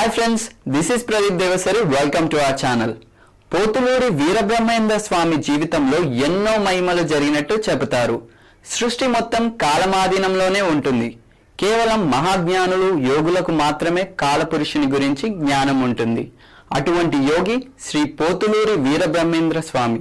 Hi friends this is Pradeep Devasari welcome to our channel Pothuluri Veerabrahmendra Swamy జీవితంలో ఎన్నో మహిమలు జరిగినట్టు చెబుతారు. సృష్టి మొత్తం కాలమాధీనంలోనే ఉంటుంది. కేవలం మహాజ్ఞానులు యోగులకు మాత్రమే కాలపురుషుని గురించి జ్ఞానం ఉంటుంది. అటువంటి యోగి శ్రీ పోతులూరి వీరబ్రహ్మేంద్ర స్వామి.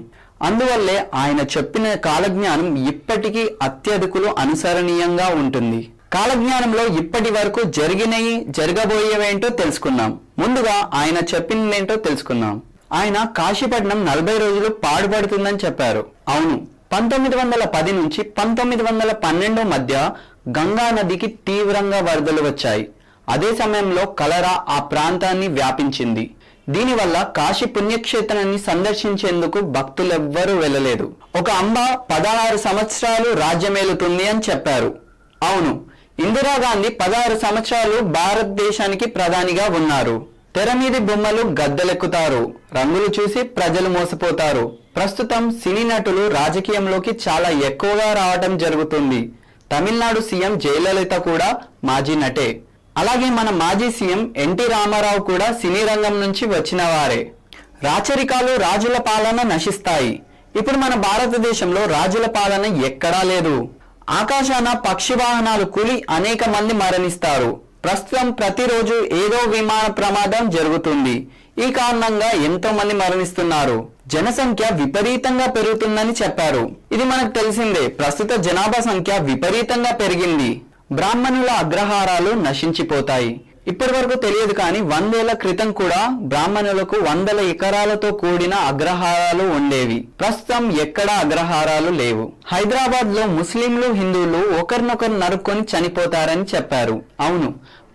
అందువల్లే ఆయన చెప్పిన కాలజ్ఞానం ఇప్పటికీ అత్యధికులు అనుసరణీయంగా ఉంటుంది. కాలజ్ఞానంలో ఇప్పటి వరకు జరిగినవి జరగబోయేవేంటో తెలుసుకున్నాం. ముందుగా ఆయన చెప్పిందేంటో తెలుసుకుందాం ఆయన కాశీపట్నం నలభై రోజులు పాడుపడుతుందని చెప్పారు. అవును పంతొమ్మిది వందల పది నుంచి పంతొమ్మిది వందల పన్నెండు మధ్య గంగా నదికి తీవ్రంగా వరదలు వచ్చాయి. అదే సమయంలో కలరా ఆ ప్రాంతాన్ని వ్యాపించింది. దీనివల్ల కాశీ పుణ్యక్షేత్రాన్ని సందర్శించేందుకు భక్తులెవ్వరూ వెళ్ళలేదు. ఒక అంబ పదహారు సంవత్సరాలు రాజ్యమేలుతుంది అని చెప్పారు. అవును ఇందిరాగాంధీ పదహారు సంవత్సరాలు భారతదేశానికి ప్రధానిగా ఉన్నారు. తెర మీది బొమ్మలు గద్దెలెక్కుతారు. రంగులు చూసి ప్రజలు మోసపోతారు. ప్రస్తుతం సినీ నటులు రాజకీయంలోకి చాలా ఎక్కువగా రావటం జరుగుతుంది. తమిళనాడు సీఎం జయలలిత కూడా మాజీ నటే. అలాగే మన మాజీ సీఎం ఎన్టీ రామారావు కూడా సినీ రంగం నుంచి వచ్చిన వారే. రాచరికాలు రాజుల పాలన నశిస్తాయి. ఇప్పుడు మన భారతదేశంలో రాజుల పాలన ఎక్కడా లేదు. ఆకాశాన పక్షి వాహనాలు కూలి అనేక మంది మరణిస్తారు. ప్రస్తుతం ప్రతిరోజు ఏదో విమాన ప్రమాదం జరుగుతుంది. ఈ కారణంగా ఎంతో మంది మరణిస్తున్నారు. జనసంఖ్య విపరీతంగా పెరుగుతుందని చెప్పారు. ఇది మనకు తెలిసిందే. ప్రస్తుత జనాభా సంఖ్య విపరీతంగా పెరిగింది. బ్రాహ్మణుల అగ్రహారాలు నశించిపోతాయి. ఇప్పటి వరకు తెలియదు కానీ వందేళ్ళ క్రితం కూడా బ్రాహ్మణులకు వందల ఎకరాలతో కూడిన అగ్రహారాలు ఉండేవి. ప్రస్తుతం ఎక్కడా అగ్రహారాలు లేవు. హైదరాబాద్లో ముస్లింలు హిందువులు ఒకరినొకరు నరుక్కొని చనిపోతారని చెప్పారు. అవును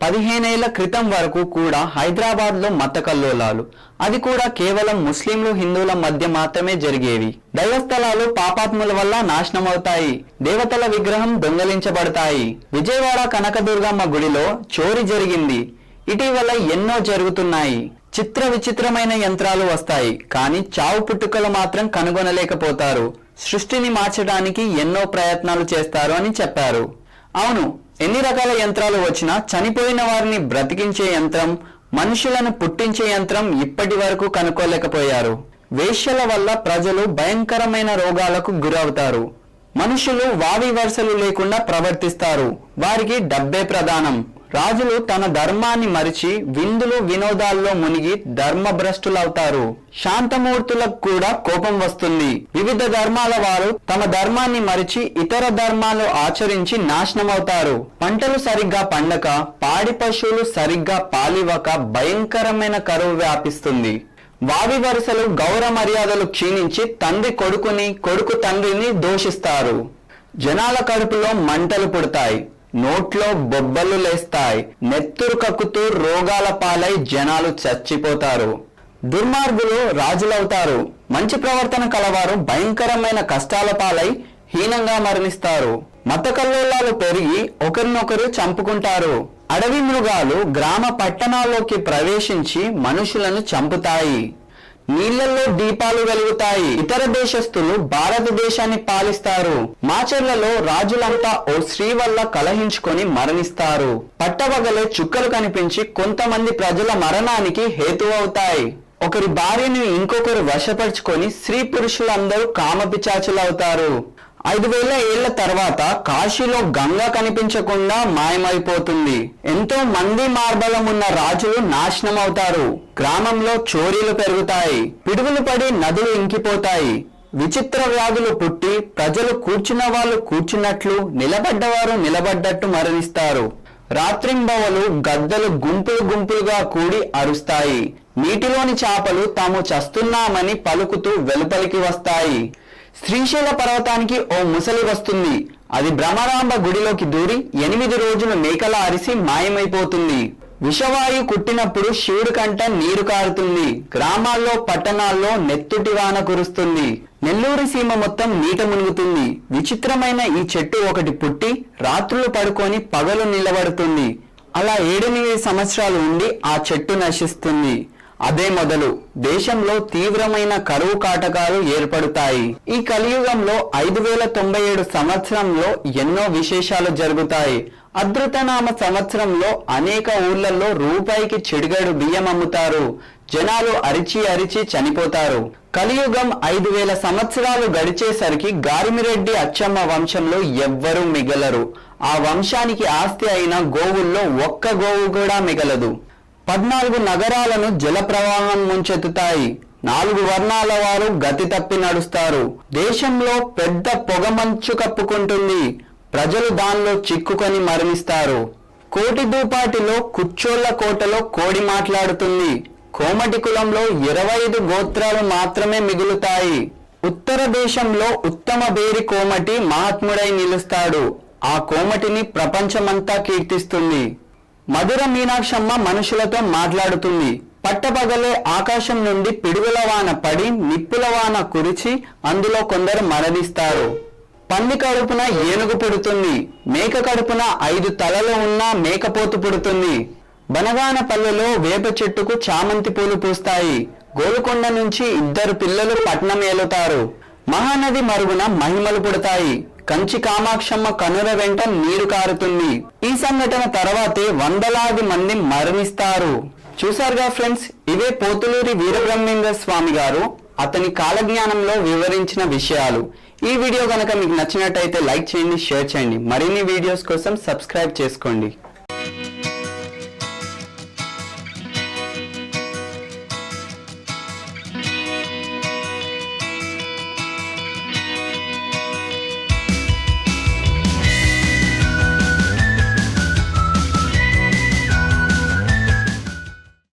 పదిహేనేళ్ళ క్రితం వరకు కూడా హైదరాబాద్లో మత కల్లోలాలు అది కూడా కేవలం ముస్లింలు హిందువుల మధ్య మాత్రమే జరిగేవి. దైవస్థలాలు పాపాత్ముల వల్ల నాశనమవుతాయి. దేవతల విగ్రహం దొంగలించబడతాయి. విజయవాడ కనకదుర్గమ్మ గుడిలో చోరీ జరిగింది. ఇటీవల ఎన్నో జరుగుతున్నాయి. చిత్ర విచిత్రమైన యంత్రాలు వస్తాయి. కానీ చావు పుట్టుకలు మాత్రం కనుగొనలేకపోతారు. సృష్టిని మార్చడానికి ఎన్నో ప్రయత్నాలు చేస్తారు అని చెప్పారు. అవును ఎన్ని రకాల యంత్రాలు వచ్చినా చనిపోయిన వారిని బ్రతికించే యంత్రం మనుషులను పుట్టించే యంత్రం ఇప్పటి వరకు కనుక్కోలేకపోయారు. వేశ్యల వల్ల ప్రజలు భయంకరమైన రోగాలకు గురవుతారు. మనుషులు వావి వరుసలు లేకుండా ప్రవర్తిస్తారు. వారికి డబ్బే ప్రధానం. రాజులు తన ధర్మాన్ని మరిచి విందులు వినోదాల్లో మునిగి ధర్మభ్రష్టులవుతారు. శాంతమూర్తులకు కూడా కోపం వస్తుంది. వివిధ ధర్మాల వారు తమ ధర్మాన్ని మరిచి ఇతర ధర్మాలు ఆచరించి నాశనమవుతారు. పంటలు సరిగ్గా పండక పాడి పశువులు సరిగ్గా పాలివ్వక భయంకరమైన కరువు వ్యాపిస్తుంది. వావి వరుసలు గౌరవ మర్యాదలు క్షీణించి తండ్రి కొడుకుని కొడుకు తండ్రిని దోషిస్తారు. జనాల కడుపులో మంటలు పుడతాయి. నోట్లో బొబ్బలు లేస్తాయి నెత్తురు కక్కుతూ రోగాల పాలై జనాలు చచ్చిపోతారు. దుర్మార్గులు రాజులవుతారు. మంచి ప్రవర్తన కలవారు భయంకరమైన కష్టాల పాలై హీనంగా మరణిస్తారు. మత కల్లోలాలు పెరిగి ఒకరినొకరు చంపుకుంటారు. అడవి మృగాలు గ్రామ పట్టణాల్లోకి ప్రవేశించి మనుషులను చంపుతాయి. నీళ్ళలో దీపాలు వెలుగుతాయి. ఇతర దేశస్థులు భారతదేశాన్ని పాలిస్తారు. మాచర్లలో రాజులంతా ఓ స్త్రీ వల్ల కలహించుకొని మరణిస్తారు. పట్టవగలే చుక్కలు కనిపించి కొంతమంది ప్రజల మరణానికి హేతువవుతాయి. ఒకరి భార్యను ఇంకొకరు వశపరుచుకొని స్త్రీ పురుషులందరూ కామపిచాచులవుతారు ఐదు వేల ఏళ్ళ తర్వాత కాశీలో గంగ కనిపించకుండా మాయమైపోతుంది. ఎంతో మంది మార్బలం ఉన్న రాజులు నాశనం అవుతారు గ్రామంలో చోరీలు పెరుగుతాయి. పిడుగులు పడి నదులు ఇంకిపోతాయి. విచిత్ర వ్యాధులు పుట్టి ప్రజలు కూర్చున్న వాళ్ళు కూర్చున్నట్లు నిలబడ్డవారు నిలబడ్డట్టు మరణిస్తారు. రాత్రింబవలు గద్దలు గుంపులు గుంపులుగా కూడి అరుస్తాయి. నీటిలోని చేపలు తాము చస్తున్నామని పలుకుతూ వెలుపలికి వస్తాయి. శ్రీశైల పర్వతానికి ఓ ముసలి వస్తుంది. అది భ్రమరాంబ గుడిలోకి దూరి ఎనిమిది రోజులు మేకల అరిసి మాయమైపోతుంది. విషవాయు కుట్టినప్పుడు శివుడి కంట నీరు కారుతుంది. గ్రామాల్లో పట్టణాల్లో నెత్తుటి వాన కురుస్తుంది. నెల్లూరు సీమ మొత్తం నీట మునుగుతుంది. విచిత్రమైన ఈ చెట్టు ఒకటి పుట్టి రాత్రులు పడుకొని పగలు నిలబడుతుంది. అలా ఏడెనిమిది సంవత్సరాలు ఉండి ఆ చెట్టు నశిస్తుంది. అదే మొదలు. దేశంలో తీవ్రమైన కరువు కాటకాలు ఏర్పడతాయి. ఈ కలియుగంలో ఐదు వేల తొంభై ఏడు సంవత్సరంలో ఎన్నో విశేషాలు జరుగుతాయి. అదృతనామ సంవత్సరంలో అనేక ఊర్లలో రూపాయికి చెడుగడు బియ్యం అమ్ముతారు. జనాలు అరిచి అరిచి చనిపోతారు. కలియుగం ఐదు వేల సంవత్సరాలు గడిచేసరికి గారిమిరెడ్డి అచ్చమ్మ వంశంలో ఎవ్వరూ మిగలరు. ఆ వంశానికి ఆస్తి అయిన గోవుల్లో ఒక్క గోవు కూడా మిగలదు. పద్నాలుగు నగరాలను జల ప్రవాహం ముంచెత్తుతాయి. నాలుగు వర్ణాల వారు గతి తప్పి నడుస్తారు. దేశంలో పెద్ద పొగమంచు కప్పుకుంటుంది. ప్రజలు దానిలో చిక్కుకొని మరణిస్తారు. కోటి దూపాటిలో కుచ్చోళ్ళ కోటలో కోడి మాట్లాడుతుంది. కోమటి కులంలో ఇరవై ఐదు గోత్రాలు మాత్రమే మిగులుతాయి. ఉత్తర దేశంలో ఉత్తమ బేరి కోమటి మహాత్ముడై నిలుస్తాడు. ఆ కోమటిని ప్రపంచమంతా కీర్తిస్తుంది. మధుర మీనాక్షమ్మ మనుషులతో మాట్లాడుతుంది. పట్టపగలే ఆకాశం నుండి పిడుగుల వాన పడి నిప్పుల వాన కురిచి అందులో కొందరు మరణిస్తారు. పంది కడుపున ఏనుగు పుడుతుంది. మేక కడుపున ఐదు తలలు ఉన్న మేకపోతు పుడుతుంది. బనగానపల్లెలో వేప చెట్టుకు చామంతి పూలు పూస్తాయి. గోలుకొండ నుంచి ఇద్దరు పిల్లలు పట్నం ఏలుతారు. మహానది మరుగున మహిమలు పుడతాయి. కంచి కామాక్షమ్మ కనుల వెంట నీరు కారుతుంది. ఈ సంఘటన తర్వాతే వందలాది మంది మరణిస్తారు. చూసారుగా ఫ్రెండ్స్ ఇవే పోతులూరి వీరబ్రహ్మేంద్ర స్వామి గారు అతని కాలజ్ఞానంలో వివరించిన విషయాలు. ఈ వీడియో కనుక మీకు నచ్చినట్టయితే లైక్ చేయండి షేర్ చేయండి. మరిన్ని వీడియోస్ కోసం సబ్స్క్రైబ్ చేసుకోండి.